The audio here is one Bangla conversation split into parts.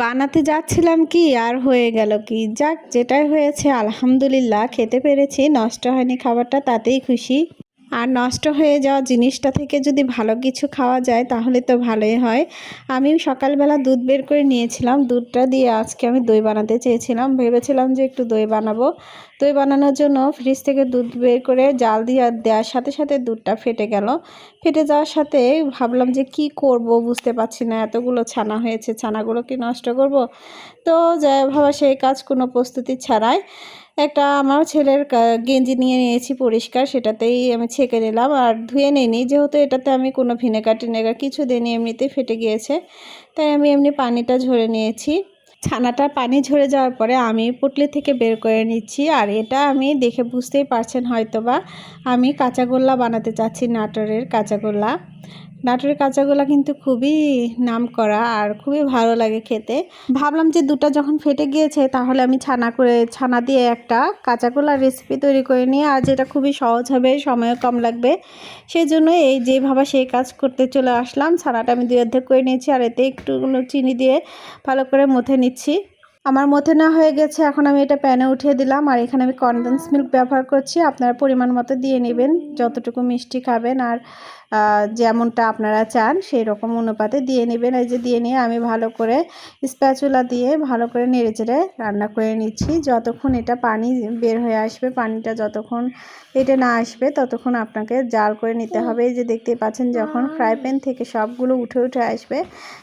বানাতে যাচ্ছিলাম কি, আর হয়ে গেল কি? যাক, যেটাই হয়েছে, আলহামদুলিল্লাহ, খেতে পেরেছি, নষ্ট হয়নি খাবারটা, তাতেই খুশি। আর নষ্ট হয়ে যাওয়া জিনিসটা থেকে যদি ভালো কিছু খাওয়া যায়, তাহলে তো ভালোই হয়। আমি সকালবেলা দুধ বের করে নিয়েছিলাম। দুধটা দিয়ে আজকে আমি দই বানাতে চেয়েছিলাম। ভেবেছিলাম যে একটু দই বানাবো। দই বানানোর জন্য ফ্রিজ থেকে দুধ বের করে জাল দিয়ে দেওয়ার সাথে সাথে দুধটা ফেটে গেল। ফেটে যাওয়ার সাথে ভাবলাম যে কি করব বুঝতে পারছি না। এতগুলো ছানা হয়েছে, ছানাগুলো কি নষ্ট করব? তো যাই ভাবা সেই কাজ কোনো প্রস্তুতি ছাড়াই একটা আমার ছেলের গেঞ্জি নিয়ে নিয়েছি পরিষ্কার, সেটাতেই আমি ছেঁকে নিলাম। আর ধুয়ে নিইনি, যেহেতু এটাতে আমি কোনো ভিনেগার টিনেগার কিছু দিইনি, এমনিতেই ফেটে গিয়েছে। তাই আমি এমনি পানিটা ঝরে নিয়েছি। ছানাটার পানি ঝরে যাওয়ার পরে আমি পুটলি থেকে বের করে নিচ্ছি। আর এটা আমি দেখে বুঝতেই পারছেন হয়তো বা আমি কাঁচাগোল্লা বানাতে চাচ্ছি নাটোরের কাঁচাগোল্লা নাটোরের কাঁচাগোলা কিন্তু খুবই নাম করা আর খুবই ভালো লাগে খেতে। ভাবলাম যে দুটো যখন ফেটে গিয়েছে তাহলে আমি ছানা করে, ছানা দিয়ে একটা কাঁচাগোলার রেসিপি তৈরি করে নিয়ে আর যেটা খুবই সহজ হবে, সময়ও কম লাগবে। সেই জন্য এই যেভাবে সেই কাজ করতে চলে আসলাম। ছানাটা আমি দুই অর্ধেক করে নিয়েছি আর এতে একটুগুলো চিনি দিয়ে ভালো করে মথে নিচ্ছি। আমার মধ্যে না হয়ে গেছে, এখন আমি এটা প্যানে উঠিয়ে দিলাম আর এখানে আমি কনডেন্স মিল্ক ব্যবহার করছি। আপনারা পরিমাণ মতো দিয়ে নেবেন, যতটুকু মিষ্টি খাবেন আর যেমনটা আপনারা চান সেই রকম অনুপাতে দিয়ে নেবেন। এই যে দিয়ে নিয়ে আমি ভালো করে স্প্যাচুলা দিয়ে ভালো করে নেড়ে চেড়ে রান্না করে নিচ্ছি। যতক্ষণ এটা পানি বের হয়ে আসবে, পানিটা যতক্ষণ এটা না আসবে, ততক্ষণ আপনাকে জাল করে নিতে হবে। এই যে দেখতে পাচ্ছেন, যখন ফ্রাই প্যান থেকে সবগুলো উঠে উঠে আসবে,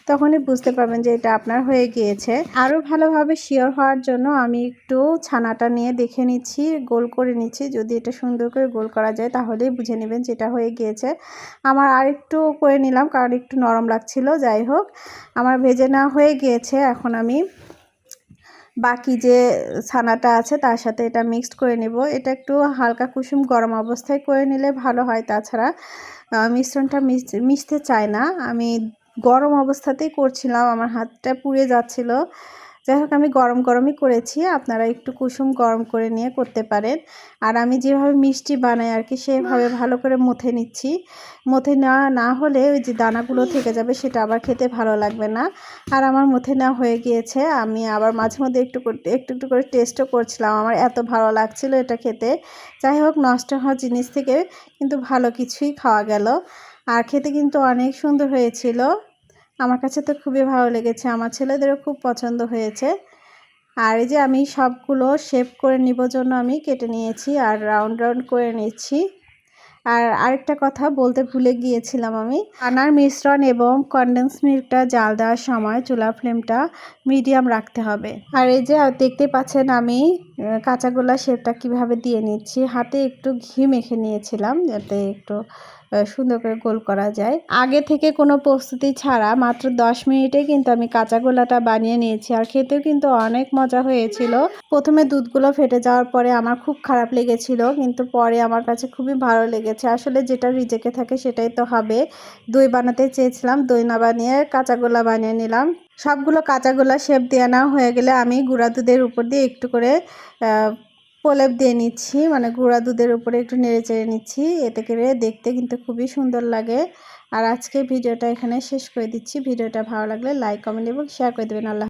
তখনই বুঝতে পারবেন যে এটা আপনার হয়ে গিয়েছে। আরও ভালোভাবে শিওর হওয়ার জন্য আমি একটু ছানাটা নিয়ে দেখে নিচ্ছি, গোল করে নিচ্ছি। যদি এটা সুন্দর করে গোল করা যায়, তাহলেই বুঝে নেবেন যেটা হয়ে গিয়েছে। আমার আরেকটু করে নিলাম, কারণ একটু নরম লাগছিল, যাই হোক। আমার ভেজে নেওয়া হয়ে গিয়েছে, এখন আমি বাকি যে ছানাটা আছে, তার সাথে এটা মিক্সড করে নেব। এটা একটু হালকা কুসুম গরম অবস্থায় করে নিলে ভালো হয়। তাছাড়া মিশ্রণটা মিশতে চায় না। আমি গরম অবস্থাতেই করছিলাম, আমার হাতটা পুড়ে যাচ্ছিল। যাই হোক আমি গরম গরমই করেছি। আপনারা একটু কুসুম গরম করে নিয়ে করতে পারেন। আর আমি যেভাবে মিষ্টি বানাই আর কি সেভাবে ভালো করে মুথে নিচ্ছি। মুথে নেওয়া না হলে ওই যে দানাগুলো থেকে যাবে সেটা আবার খেতে ভালো লাগবে না। আর আমার মুথে নেওয়া হয়ে গিয়েছে। আমি আবার মাঝে মধ্যে একটু একটু একটু করে টেস্টও করছিলাম। আমার এত ভালো লাগছিল এটা খেতে। যাই হোক নষ্ট হওয়া জিনিস থেকে কিন্তু ভালো কিছুই খাওয়া গেল। আর খেতে কিন্তু অনেক সুন্দর হয়েছিল। আমার কাছে তো খুবই ভালো লেগেছে। আমার ছেলেদেরও খুব পছন্দ হয়েছে। আর এই যে আমি সবগুলো শেপ করে নিব জন্য আমি কেটে নিয়েছি আর রাউন্ড রাউন্ড করে নিচ্ছি। আর আরেকটা কথা বলতে ভুলে গিয়েছিলাম আমি। আনার মিশ্রণ এবং কন্ডেন্স মিল্কটা জাল দেওয়ার সময় চুলা ফ্লেমটা মিডিয়াম রাখতে হবে। আর এই যে দেখতে পাচ্ছেন আমি কাঁচাগোলা শেপটা কীভাবে দিয়ে নিচ্ছি? হাতে একটু ঘি মেখে নিয়েছিলাম যাতে একটু সুন্দর করে গোল করা যায়। আগে থেকে কোনো প্রস্তুতি ছাড়া মাত্র দশ মিনিটে কিন্তু আমি কাঁচা গোলাটা বানিয়ে নিয়েছি আর খেতেও কিন্তু অনেক মজা হয়েছিল। প্রথমে দুধগুলো ফেটে যাওয়ার পরে আমার খুব খারাপ লেগেছিল, কিন্তু পরে আমার কাছে খুবই ভালো লেগেছে। আসলে যেটা রিজেকে থাকে সেটাই তো হবে। দই বানাতে চেয়েছিলাম, দই না বানিয়ে কাঁচা গোলা বানিয়ে নিলাম। সবগুলো কাঁচা গোলা শেপ দেওয়া না হয়ে গেলে আমি গুঁড়া দুধের উপর দিয়ে একটু করে প্রলেপ দিয়ে নিচ্ছি। মানে গুঁড়া দুধের উপরে একটু নেড়ে চেড়ে নিচ্ছি। এতে করে দেখতে কিন্তু খুবই সুন্দর লাগে। আর আজকে ভিডিওটা এখানে শেষ করে দিচ্ছি। ভিডিওটা ভালো লাগলে লাইক কমেন্ট এবং শেয়ার করে দেবেন। আল্লাহ